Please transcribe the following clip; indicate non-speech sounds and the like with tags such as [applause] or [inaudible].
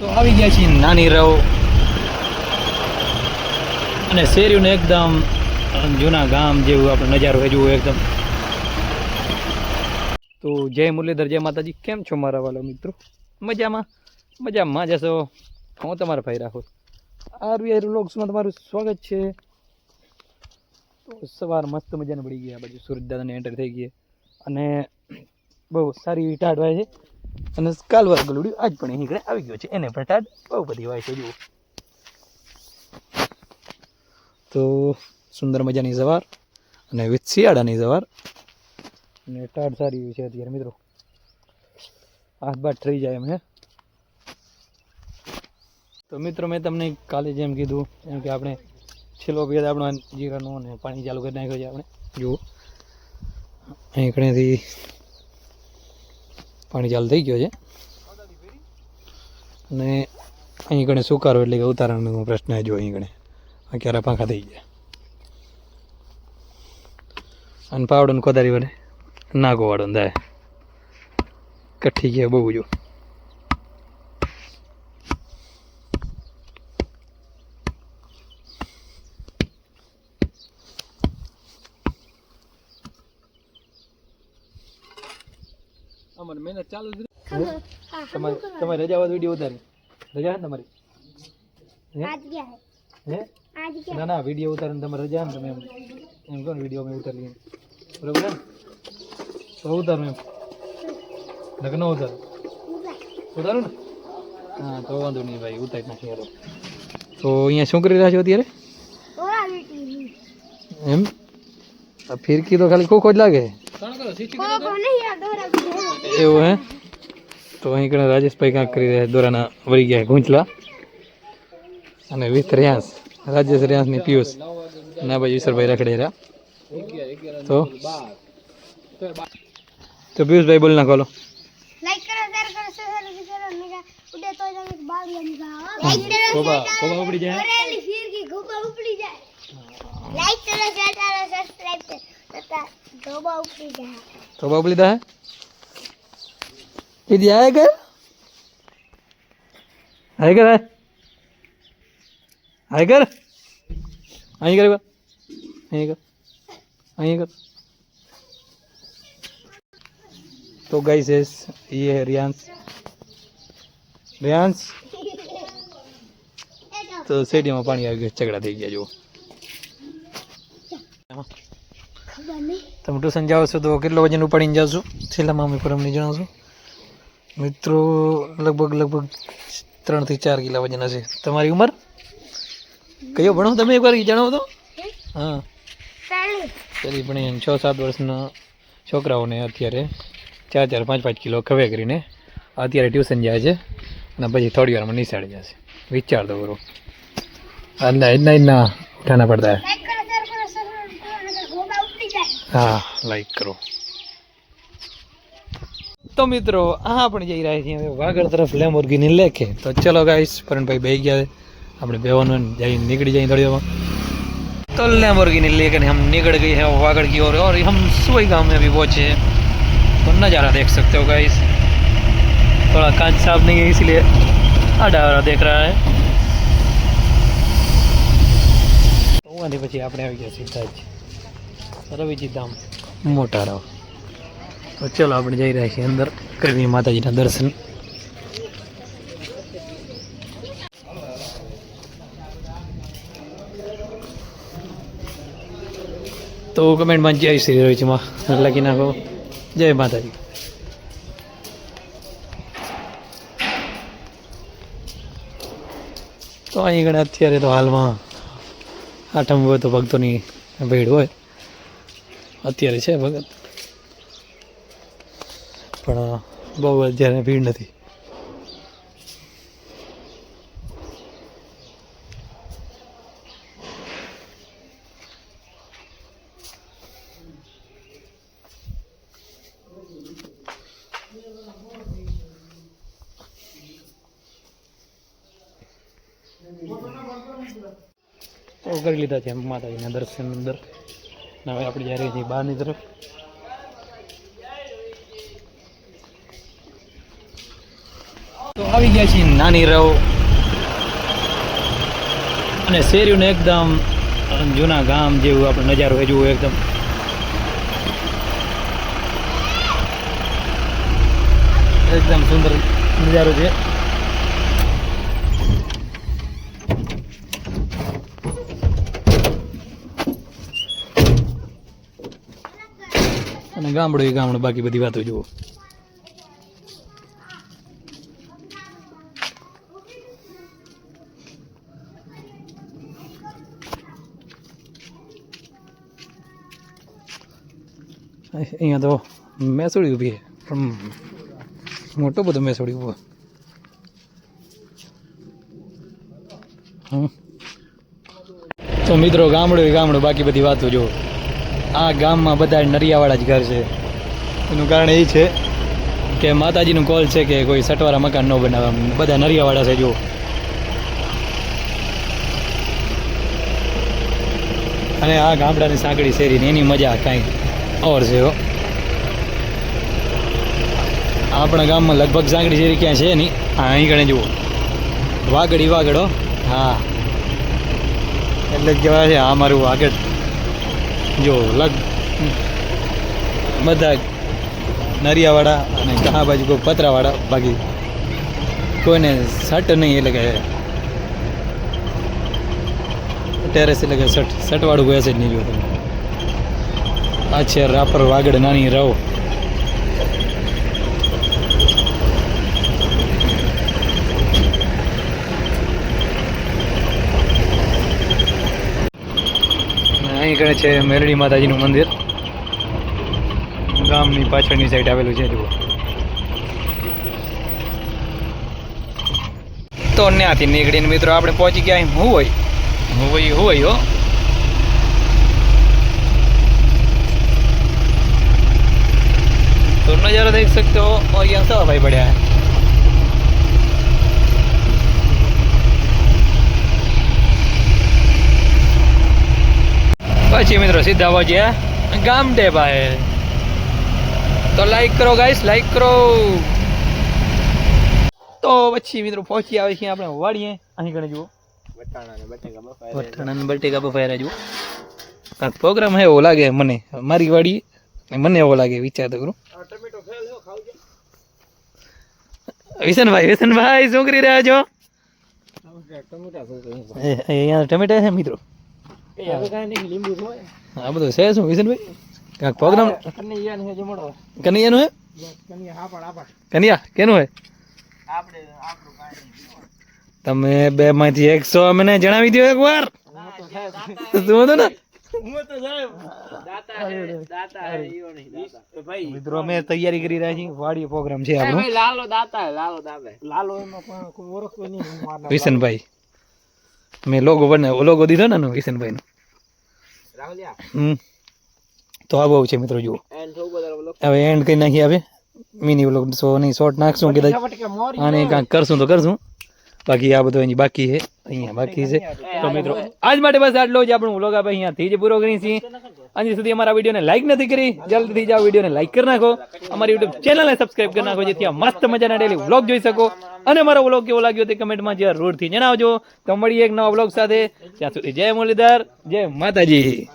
તો આવી ગયા છીએ નાની રવ. અને શેરીઓને એકદમ જૂના ગામ જેવું આપણે નજારો હોય એકદમ. તો જય મુરલીધર, જય માતાજી. કેમ છો મારા વાલા મિત્રો? મજામાં? મજામાં જશો હું તમારા ભાઈ રાખું આરવીઆઈ વ્લોગ્સમાં તમારું સ્વાગત છે. તો સવાર મસ્ત મજાને પડી ગયા બાજુ સુરત દાદાને એન્ટર થઈ ગયા અને બહુ સારી ટાઢ વાય છે. અને કાલવાર ગલુડ્યું આજ પણ અહીં આવી ગયો છે. એને પણ ટાઢ બહુ બધી હોય છે, જુઓ. તો સુંદર મજાની સવાર અને વિથ શિયાળાની સવાર. અને ટાઢ સારી એવી છે અત્યારે, મિત્રો. હાથ બાટ થઈ જાય એમ, હે? તો મિત્રો, મેં તમને કાલે જેમ કીધું, એમ કે આપણે છેલ્લો ભેદ આપણો જીરાનું અને પાણી ચાલુ કરી નાખ્યો છે આપણે. જુઓ. અહીં કણેથી પાણી ચાલુ થઈ ગયો છે. અને અહીં ગણે સુકારો એટલે કે ઉતારણનો પ્રશ્ન જો અહીં ગણે. આ ક્યારે પાંખા થઈ ગયા. અને પાવડો ને કોદારી વડે નાગો વાળો દાય કઠી ગયા બહુ જો. અમારે મહેનત ચાલુ જ તમારે તમારે રજા વાળો વીડિયો ઉતારી. રજા હે તમારી? હે? ના ના વીડિયો ઉતારીને તમારે રજા હે તમે એમ. એમ કહો વીડિયો મેં ઉતારી બરોબર ને? તો ઉતારું એમ. લગ્ન ઉતાર. ઉતારું. ને? હા તો વાંધો નહીં ભાઈ ઉતારી નાખી હારો તો અહીંયા શું કરી રહ્યા છો અત્યારે? એમ? ફિરકી તો ખાલી ખોખો જ લાગે. એવું હે? તો અહીં કણે રાજેશભાઈ કાંક કરી રહ્યા દોરાના વળી ગયા ઘૂંચલા અને વિથ રેયાંશ રાજેશ રેયાંશની પિયુષ. ના ભાઈ ઈશ્વરભાઈ રહ્યા તો? તો પિયુષભાઈ બોલ ના કોલો. કોબા લાઈક કરો શેર કરો સબસ્ક્રાઇબ કરો. लाइक करो शेयर करो सब्सक्राइब करो तथा गोबा उपड़ी जाए કોબા ઉપડી દા દીદી આય કર આય કર આય આય કર અહીં કર અહીં કર અહીં કર तो गाइस इस ये है रियांश रियांश તો [laughs] શેરીમાં પાણી આવી ગયું ઝઘડા થઈ ગયા જુઓ તમે ટ્યુશન જાઓ છો, તો કેટલો વજન ઉપાડીને જાઓ છો છેલ્લામાં અમે પર અમને જણાવશો. મિત્રો, લગભગ લગભગ ત્રણથી ચાર કિલા વજન હશે તમારી ઉંમર? કયો ભણો તમે એકવાર જણાવો તો? હા. ચાલી પણ છ સાત વર્ષના છોકરાઓને અત્યારે ચાર ચાર, પાંચ પાંચ કિલો ખવે કરીને અત્યારે ટ્યુશન જાય છે અને પછી થોડી વારમાં નિશાળે જશે. વિચાર તો કરો. ના ના ઉઠાના પડતા. હા લાઈક કરો તો મિત્રો આ આપણે જઈ રહ્યા છીએ હવે વાગડ તરફ લેમ્બોર્ગિની લેકે તો ચલો ગાઈસ પરણભાઈ બેસી ગયા છે. આપણે બેવાનું જઈ નીકળી જઈએ થોડી વાર तो लैम्बोर्गिनी लेकर हम निकल गए हैं वागड़ की ओर और हम सोई गांव में अभी पहुंचे हैं तो नज़ारा देख सकते हो गाइस थोड़ा कांच साफ नहीं है इसलिए आड़ा आड़ा देख रहा है તો ત્યાંથી પછી આપણે આવી ગયા સીધા જ રવિજી ધામ. મોટા રાવ. તો ચલો, આપણે જઈ રહ્યા છીએ અંદર કરવી માતાજીના દર્શન. તો કમેન્ટમાં જય શ્રી રવિજીમાં લખી નાખો. જય માતાજી. તો અહીં આગળ અત્યારે તો હાલમાં આઠમ હોય તો ભક્તોની ભીડ હોય. અત્યારે છે ભગત. પણ બહુ અત્યારે ભીડ નથી. કરી લીધા છે માતાજીના દર્શન અંદર. હવે આપણે જઈ રહ્યા છીએ બહારની તરફ. તો આવી ગયા છીએ નાની રવ. અને શેરીઓને એકદમ જૂના ગામ જેવું આપણે નજારો હજુ એકદમ. એકદમ સુંદર નજારો છે. ગામડું એ ગામડું, બાકી બધી વાતો જુઓ. અહીંયા તો મેસોડી ઊભી છે. પણ મોટો બધો મેસોડી ઊભો. તો મિત્રો, ગામડું એ ગામડું, બાકી બધી વાતો જુઓ. આ ગામમાં બધા નરિયાવાળા જ ઘર છે. એનું કારણ એ છે કે માતાજીનું કોલ છે કે કોઈ સટવાળા મકાન ન બનાવે બધા નરિયાવાળા છે જો અને આ ગામડાની સાંકડી શેરીની એની મજા કાંઈ ઓર છે, હો. આપણા ગામમાં લગભગ સાંકડી શેરી ક્યાં છે નહીં હા, અહીં ગણે, જુઓ. વાગડી વાગડો હા. એટલે જ કહેવાય છે, આ મારું વાગડ. જો, લગ બધા નરિયાવાળા અને ઘણા બાજુ કોઈ પતરાવાળા ભાગી કોઈને શર્ટ નહીં, એટલે કે ટેરેસ એટલે કે શર્ટ શર્ટવાળું કોઈ હશે જ નહીં જો આ છે રાપર વાગડ નાની રવ. અહીં ગણે છે મેરડી માતાજીનું મંદિર. ગામની પાછળની સાઈડ આવેલું છે, જુઓ. તો ત્યાંથી નીકળીને મિત્રો આપણે પહોંચી ગયા એમ હું હોય? હું હોય હું હોય, હો. તો નજારો દેખ સકતો ઓર યહાં સબ ભાઈ બઢિયા પછી મિત્રો સીધા પહોંચ્યા ગામ ડે ભાઈ તો લાઈક કરો ગાઈસ લાઈક કરો. તો પછી મિત્રો પહોંચી આવે છે આપણે વાડીએ. અહીં કણે જુઓ. વટાણા ને બટેકા બફાયરા જુઓ. કાંક પ્રોગ્રામ હે એવો લાગે મને મારી વાડી. મને એવો લાગે વિચાર તો કરું. વિસનભાઈ વિસનભાઈ શું કરી રહ્યા છો? ટમેટા છે મિત્રો. આ બધું છે શું વિસનભાઈ કાંક પ્રોગ્રામ? કનૈયાનું હે કનૈયા કેનું હે તમે બે માંથી એકસો મને જણાવી દો એક વાર. શું હતું ને? મિત્રો અમે તૈયારી કરી રહ્યા છીએ વાડી પ્રોગ્રામ છે આપણો વિસનભાઈ મેં લોગો બને લોગો દીધો ને એનો વિસનભાઈ નો હમ. તો આ બહુ છે મિત્રો જુઓ. હવે એન્ડ કરી નાખી હવે. મિની વ્લોગ સો નહીં શોર્ટ નાખશું કદાચ અને કાંઈક કરશું તો કરશું. બાકી આ બધું એની બાકી છે. અહીંયા બાકી છે. તો મિત્રો આજ માટે બસ આટલો જ આપણું વ્લોગ આપણે અહીંયાથી જ પૂરો કરી છીએ હજી સુધી અમારા વિડીયોને લાઈક નથી કરી, જલ્દીથી જાઓ વિડીયોને લાઈક કરી નાખો. અમારી યુટ્યુબ ચેનલને સબસ્ક્રાઈબ કરી નાખો, જેથી આ મસ્ત મજાના ડેલી વ્લોગ જોઈ શકો. અને મારો વ્લોગ કેવો લાગ્યો તે કમેન્ટમાં જરૂરથી જણાવજો. તો મળીએ એક નવા વ્લોગ સાથે. ત્યાં સુધી જય મુરલીધર, જય માતાજી.